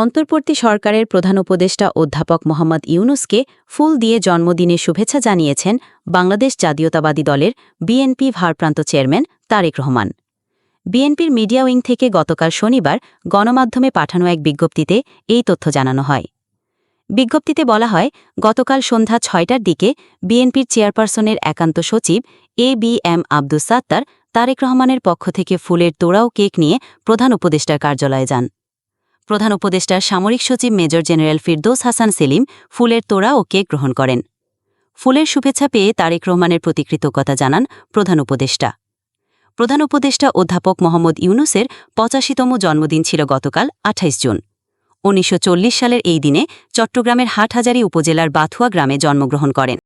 অন্তর্বর্তী সরকারের প্রধান উপদেষ্টা অধ্যাপক মোহাম্মদ ইউনুসকে ফুল দিয়ে জন্মদিনে শুভেচ্ছা জানিয়েছেন বাংলাদেশ জাতীয়তাবাদী দলের বিএনপি ভারপ্রান্ত চেয়ারম্যান তারেক রহমান। বিএনপির মিডিয়া উইং থেকে গতকাল শনিবার গণমাধ্যমে পাঠানো এক বিজ্ঞপ্তিতে এই তথ্য জানানো হয়। বিজ্ঞপ্তিতে বলা হয়, গতকাল সন্ধ্যা ছয়টার দিকে বিএনপির চেয়ারপারসনের একান্ত সচিব A B M Abdus Sattar Tarique রহমানের পক্ষ থেকে ফুলের তোড়াও কেক নিয়ে প্রধান উপদেষ্টার কার্যালয়ে যান। প্রধান উপদেষ্টার সামরিক সচিব মেজর জেনারেল ফিরদৌস হাসান সেলিম ফুলের তোড়া ও কেক গ্রহণ করেন। ফুলের শুভেচ্ছা পেয়ে তারেক রহমানের প্রতি কৃতজ্ঞতা জানান প্রধান উপদেষ্টা। প্রধান উপদেষ্টা অধ্যাপক মোহাম্মদ ইউনুসের পঁচাশিতম জন্মদিন ছিল গতকাল, আঠাইশ জুন। উনিশশো চল্লিশ সালের এই দিনে চট্টগ্রামের হাটহাজারী উপজেলার বাথুয়া গ্রামে জন্মগ্রহণ করেন।